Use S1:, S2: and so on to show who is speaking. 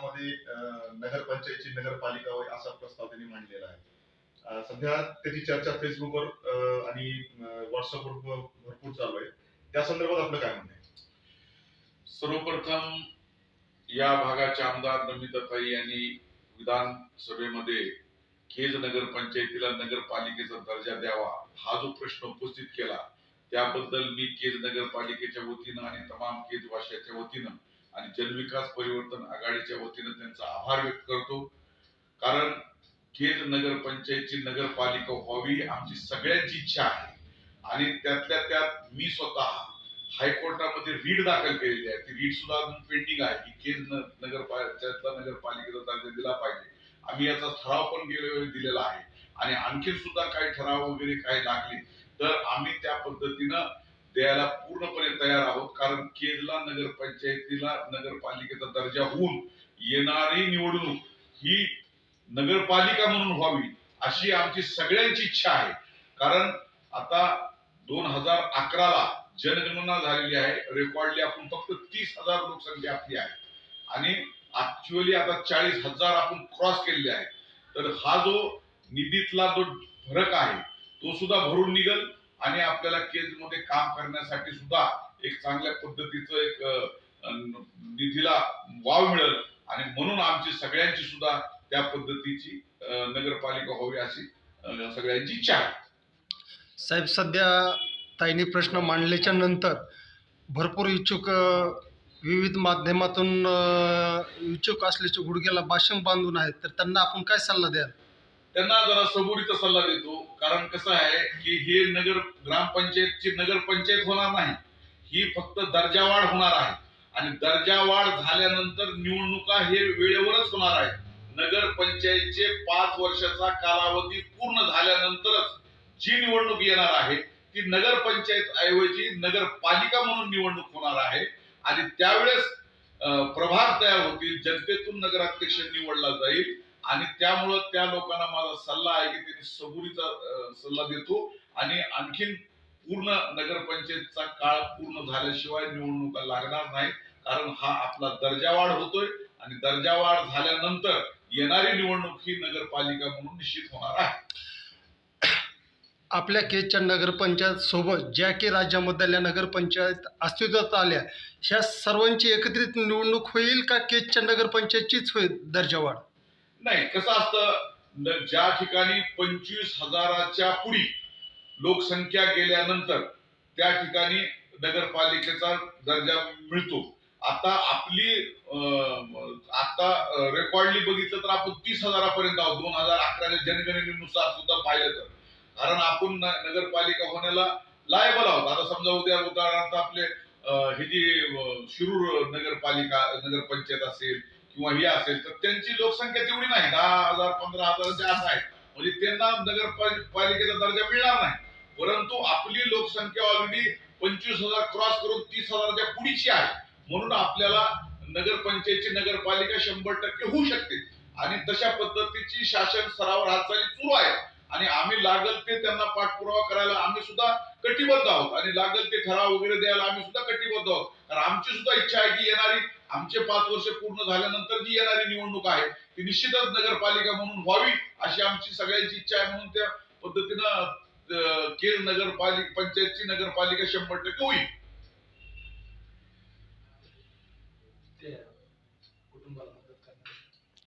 S1: भागामध्ये अं, नगरपंचायतची नगरपालिका होईल असा प्रस्ताव त्यांनी मांडलेला आहे. सध्या त्याची चर्चा फेसबुकवर आणि व्हॉट्सअपवर भरपूर चालू आहे. त्या संदर्भात आपलं काय म्हणणं आहे?
S2: सर्वप्रथम या भागाचे आमदार नमिताताई यांनी विधानसभेमध्ये केज नगरपंचायतीला नगरपालिकेचा दर्जा द्यावा हा जो प्रश्न उपस्थित केला त्याबद्दल मी केज नगरपालिकेच्या वतीनं आणि तमाम केज वतीनं आणि जनविकास परिवर्तन आघाडीच्या वतीनं त्यांचा आभार व्यक्त करतो. कारण केज नगरपंचायतची नगरपालिका व्हावी आमची सगळ्यांची इच्छा आहे. आणि त्यातल्या त्यात मी स्वतः हायकोर्टामध्ये रीड दाखल केलेली आहे. ती रीड सुद्धा अजून पेंडिंग आहे की केज न- नगरपालिकेचा नगरपालिकेचा दर्जा दिला पाहिजे. आम्ही याचा ठराव पण गेल्या वेळी दिलेला आहे. आणि आणखी सुद्धा काही ठराव वगैरे काही लागले तर आम्ही त्या पद्धतीनं द्यायला पूर्णपणे तयार आहोत. कारण केरला नगरपंचायतीला नगरपालिकेचा दर्जा होऊन येणारी निवडणूक ही नगरपालिका म्हणून व्हावी अशी आमची सगळ्यांची इच्छा आहे. कारण आता दोन हजार अकराला जनगणना झालेली आहे. रेकॉर्डली आपण फक्त तीस हजार लोकसंख्या आपली आहे. आणि ऍक्च्युअली आता चाळीस हजार आपण क्रॉस केलेले आहे. तर हा जो निधीतला जो फरक आहे तो सुद्धा भरून निघल. आणि आपल्याला केजमध्ये काम करण्यासाठी सुद्धा एक चांगल्या पद्धतीचं एक निधीला वाव मिळेल. आणि म्हणून आमची सगळ्यांची सुद्धा त्या पद्धतीची नगरपालिका व्हावी अशी सगळ्यांची इच्छा आहे.
S3: साहेब सध्या ताईने प्रश्न मांडल्याच्या नंतर भरपूर इच्छुक विविध माध्यमातून इच्छुक असल्याचे गुडघ्याला भाषण बांधून आहेत. तर त्यांना आपण काय सल्ला द्याल?
S2: त्यांना जरा सबुरीचा सल्ला देतो. कारण कसं आहे की हे नगर ग्रामपंचायतची नगरपंचायत होणार नाही. ही फक्त दर्जावाढ होणार आहे. आणि दर्जावाढ झाल्यानंतर निवडणुका हे वेळेवरच होणार आहे नगरपंचायतचे पाच वर्षाचा कालावधी पूर्ण झाल्यानंतरच जी निवडणूक येणार आहे ती नगरपंचायत ऐवजी नगरपालिका म्हणून निवडणूक होणार आहे. आणि त्यावेळेस प्रभाग तयार होतील जनतेतून नगराध्यक्ष निवडला जाईल. आणि त्यामुळं त्या लोकांना माझा सल्ला आहे की त्यांनी सबुरीचा सल्ला देतो. आणि आणखीन पूर्ण नगरपंचायतचा काळ पूर्ण झाल्याशिवाय निवडणुका लागणार नाही कारण हा आपला दर्जावाढ होतोय आणि दर्जावाढ झाल्यानंतर येणारी निवडणूक ही नगरपालिका म्हणून निश्चित होणार आहे.
S3: आपल्या केसच्या नगरपंचायत सोबत ज्या की राज्यामधल्या नगरपंचायत अस्तित्वात आल्या ह्या सर्वांची एकत्रित निवडणूक होईल का केसच्या नगरपंचायतचीच होईल दर्जावाढ
S2: नाही कसं असतं ज्या ठिकाणी पंचवीस हजाराच्या पुढी लोकसंख्या गेल्यानंतर त्या ठिकाणी नगरपालिकेचा दर्जा मिळतो. आता आपली आता रेकॉर्डली बघितलं तर आपण तीस हजारापर्यंत आहोत. दोन हजार अकराच्या जनगणनेनुसार सुद्धा पाहिलं तर. कारण आपण न- नगरपालिका होण्याला लायबल आहोत. आता समजा उद्या उदाहरणार्थ आपले हे जी शिरूर नगरपालिका नगरपंचायत असेल किंवा हे असेल तर त्यांची लोकसंख्या तेवढी नाही. दहा हजार पंधरा हजाराच्या आत आहे. म्हणजे त्यांना नगरपालिकेचा दर्जा मिळणार नाही. परंतु आपली लोकसंख्या ऑलरेडी पंचवीस हजार क्रॉस करून तीस हजाराच्या पुढीची आहे. म्हणून आपल्याला नगरपंचायतची नगरपालिका शंभर टक्के होऊ शकते. आणि तशा पद्धतीची शासन स्तरावर हालचाली सुरू आहे. आणि आम्ही लागल ते त्यांना पाठपुरावा करायला आम्ही सुद्धा कटिबद्ध आहोत. आणि लागल ते ठराव वगैरे द्यायला आम्ही सुद्धा कटिबद्ध आहोत. कारण आमची सुद्धा इच्छा आहे की येणारी आमचे पाच वर्ष पूर्ण झाल्यानंतर जी येणारी निवडणूक आहे ती निश्चितच नगरपालिका म्हणून व्हावी अशी आमची सगळ्यांची इच्छा आहे म्हणून त्या पद्धतीनं केर नगरपालिका पंचायतची नगरपालिका शंभर टक्के होईल.